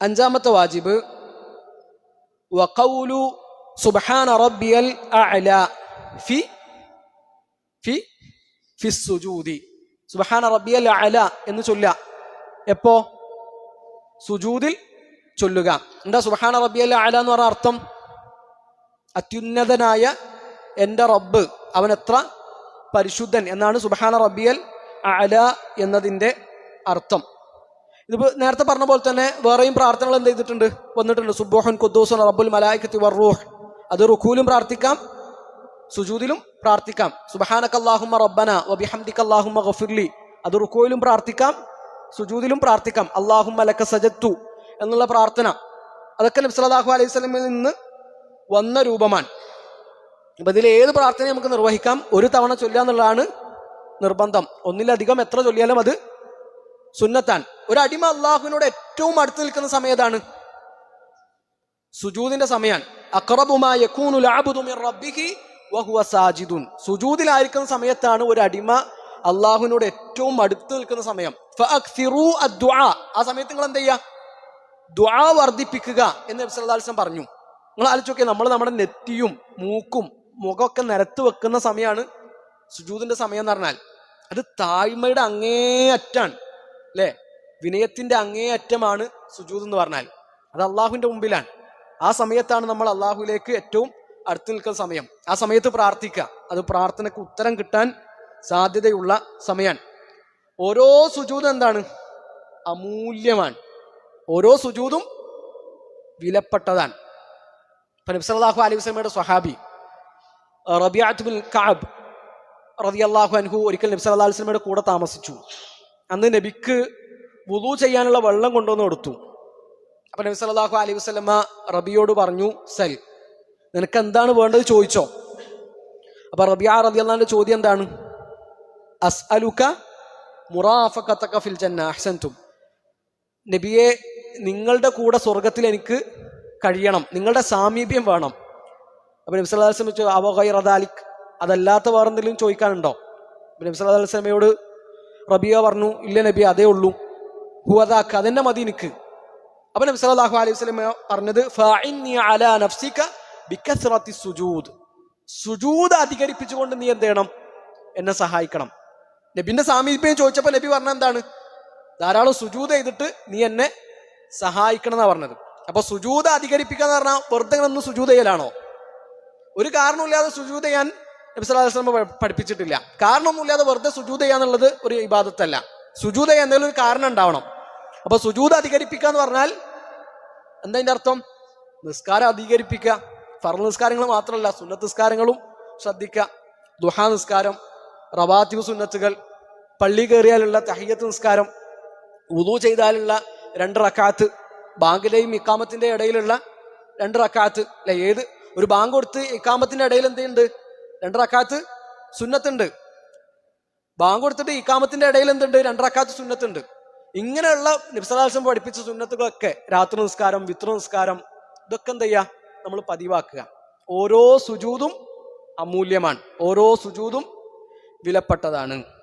അഞ്ചാമത്തെ വാജിബ് വഖൗലു സുബ്ഹാന റബ്ബിയൽ അഅല ഫി ഫി ഫി സുജൂദി. സുബ്ഹാന റബ്ബിയൽ അഅല എന്ന് ചൊല്ലുക. എപ്പോ? സുജൂദിൽ ചൊല്ലുക. എന്താ സുബ്ഹാന റബ്ബിയൽ അഅല എന്ന് പറഞ്ഞ അർത്ഥം? അത്യുന്നതനായ എന്റെ റബ്ബ് അവൻ എത്ര? പരിശുദ്ധൻ എന്നാണ് സുബ്ഹാന റബ്ബിയൽ അഅല എന്നതിന്റെ അർത്ഥം. ഇതിപ്പോ നേരത്തെ പറഞ്ഞ പോലെ തന്നെ വേറെയും പ്രാർത്ഥനകൾ എന്ത് ചെയ്തിട്ടുണ്ട്? വന്നിട്ടുണ്ട്. സുബോഹൻ കുദ്ദൂസൻ റബ്ബുൽ മലായിക്കത്തി വർറൂഹ് അത് റുഖൂലും പ്രാർത്ഥിക്കാം സുജൂദിലും പ്രാർത്ഥിക്കാം. സുബഹാനക്കല്ലാഹുമ്മ റബ്ബന വബിഹംദിക്കല്ലാഹുമ്മ ഗഫിർലി. അത് റുക്കോയിലും പ്രാർത്ഥിക്കാം സുജൂദിലും പ്രാർത്ഥിക്കാം. അള്ളാഹുമ്മ ലക്ക സജത്തു എന്നുള്ള പ്രാർത്ഥന. അതൊക്കെ നബി സല്ലല്ലാഹു അലൈഹി സ്വലമിൽ നിന്ന് വന്ന രൂപമാണ്. അപ്പൊ ഇതിൽ ഏത് പ്രാർത്ഥനയും നമുക്ക് നിർവഹിക്കാം? ഒരു തവണ ചൊല്ലുക എന്നുള്ളതാണ് നിർബന്ധം. ഒന്നിലധികം എത്ര ചൊല്ലിയാലും അത് സുന്നത്താൻ ഒരു അടിമ അള്ളാഹുവിനോട് ഏറ്റവും അടുത്ത് നിൽക്കുന്ന സമയത്താണ് സുജൂദിന്റെ സമയാണ്. സാജിദുൻ. സുജൂദിലായിരിക്കുന്ന സമയത്താണ് ഒരു അടിമ അള്ളാഹുവിനോട് ഏറ്റവും അടുത്ത് നിൽക്കുന്ന സമയം. ആ സമയത്ത് നിങ്ങൾ എന്ത് ചെയ്യുക ദ്വാ വർദ്ധിപ്പിക്കുക എന്ന് നബി സല്ലല്ലാഹു അലൈഹി വസല്ലം പറഞ്ഞു. നിങ്ങൾ ആലോചിച്ചോക്കെ നമ്മൾ നമ്മുടെ നെറ്റിയും മൂക്കും മുഖമൊക്കെ നിരത്ത് വെക്കുന്ന സമയമാണ് സുജൂദിന്റെ സമയം എന്ന് പറഞ്ഞാൽ. അത് താഴ്മയുടെ അങ്ങേയറ്റാണ് അല്ലേ? വിനയത്തിന്റെ അങ്ങേയറ്റമാണ് സുജൂദ് എന്ന് പറഞ്ഞാൽ. അത് അള്ളാഹുവിന്റെ മുമ്പിലാണ്. ആ സമയത്താണ് നമ്മൾ അള്ളാഹുലേക്ക് ഏറ്റവും അടുത്ത് നിൽക്കുന്ന സമയം. ആ സമയത്ത് പ്രാർത്ഥിക്കുക. അത് പ്രാർത്ഥനക്ക് ഉത്തരം കിട്ടാൻ സാധ്യതയുള്ള സമയമാണ് ഓരോ സുജൂത് എന്താണ്? അമൂല്യമാണ്. ഓരോ സുജൂതും വിലപ്പെട്ടതാണ്. ഇപ്പൊ നബി സല്ലല്ലാഹു അലൈഹി വസല്ലമയുടെ സ്വഹാബി റബിയാത്ത് ബിൻ കഅബ് റളിയല്ലാഹു അൻഹു ഒരിക്കൽ നബി സല്ലല്ലാഹു അലൈഹി വസല്ലമയുടെ കൂടെ താമസിച്ചു. അന്ന് നബിക്ക് വുളു ചെയ്യാനുള്ള വെള്ളം കൊണ്ടുവന്ന് കൊടുത്തു. അപ്പൊ നബി സല്ലല്ലാഹു അലൈഹി വസല്ലമ റബിയോട് പറഞ്ഞു സൽ നിനക്ക് എന്താണ് വേണ്ടത് ചോദിച്ചോ. അപ്പൊ റബിയ റളിയല്ലാഹുവിന്റെ ചോദ്യം എന്താണ്? അസ്അലുക മുറാഫഖതക ഫിൽ ജന്ന അഹ്സൻതും. നബിയെ നിങ്ങളുടെ കൂടെ സ്വർഗത്തിൽ എനിക്ക് കഴിയണം നിങ്ങളുടെ സാമീപ്യം വേണം. അപ്പൊ നബി സല്ലല്ലാഹു അലൈഹി വസല്ലമ അവ ഗൈറ ദാലിക്? അതല്ലാത്ത വേറെ എന്തെങ്കിലും ചോദിക്കാനുണ്ടോ? അപ്പൊ നബി സല്ലല്ലാഹു അലൈഹി വസല്ലമയോട് റബിയ പറഞ്ഞു ഇല്ല നബി അതേ ഉള്ളൂ. ഹുവദാക്ക് അതെന്നെ മതി എനിക്ക് അപ്പൊ നബി സല്ലല്ലാഹു അലൈഹി വസ്ലം പറഞ്ഞത് സുജൂദ്. അധികരിപ്പിച്ചുകൊണ്ട് നീ എന്ത് ചെയ്യണം? എന്നെ സഹായിക്കണം. നബിന്റെ സാമീപ്യം ചോദിച്ചപ്പോൾ നബി പറഞ്ഞ എന്താണ്? ധാരാളം സുജൂദ് ചെയ്തിട്ട് നീ എന്നെ സഹായിക്കണം എന്നാ പറഞ്ഞത്. അപ്പൊ സുജൂദ് അധികരിപ്പിക്കുക എന്ന് പറഞ്ഞാൽ വെറുതെ ഒന്ന് സുജൂദ് ചെയ്യലാണോ? ഒരു കാരണമില്ലാതെ സുജൂദ് ചെയ്യാൻ നബി അലൈഹി വസല്ലം പഠിപ്പിച്ചിട്ടില്ല. കാരണമൊന്നുമില്ലാതെ വെറുതെ സുജൂദ് ചെയ്യാന്നുള്ളത് ഒരു ഇബാദത്തല്ല. ചെയ്യാൻ എന്തെങ്കിലും ഒരു കാരണം ഉണ്ടാവണം. അപ്പൊ സുജൂത് അധികരിപ്പിക്കുക എന്ന് പറഞ്ഞാൽ എന്താ അതിന്റെ അർത്ഥം? നിസ്കാരം അധികരിപ്പിക്കുക. ഫർ നിസ്കാരങ്ങൾ മാത്രമല്ല സുന്നത്ത് നിസ്കാരങ്ങളും ശ്രദ്ധിക്കുക. ദുഹാ നിസ്കാരം റവാത്തിബ് സുന്നത്തുകൾ പള്ളി കയറിയാലുള്ള തഹയ്യത്ത് നിസ്കാരം ഉദു ചെയ്താലുള്ള രണ്ട് റക്കാത്ത് ബാങ്കിലെയും ഇക്കാമത്തിന്റെ ഇടയിലുള്ള രണ്ട് റക്കാത്ത് അല്ലെ ഏത്? ഒരു ബാങ്ക് കൊടുത്ത് ഇക്കാമത്തിന്റെ ഇടയിൽ എന്തുണ്ട് രണ്ട് റക്കാത്ത് സുന്നത്തുണ്ട്. ബാങ്ക് കൊടുത്തിട്ട് ഇക്കാമത്തിന്റെ ഇടയിൽ എന്തുണ്ട്? രണ്ട് റക്കാത്ത് സുന്നത്തുണ്ട്. ഇങ്ങനെയുള്ള നിബ്സലാസം പഠിപ്പിച്ച സുന്നത്തുകളൊക്കെ രാത്രി നിസ്കാരം വിത്ര നിസ്കാരം ഇതൊക്കെ എന്ത് ചെയ്യുക നമ്മൾ പതിവാക്കുക. ഓരോ സുജൂതും അമൂല്യമാണ്. ഓരോ സുജൂതും വിലപ്പെട്ടതാണ്.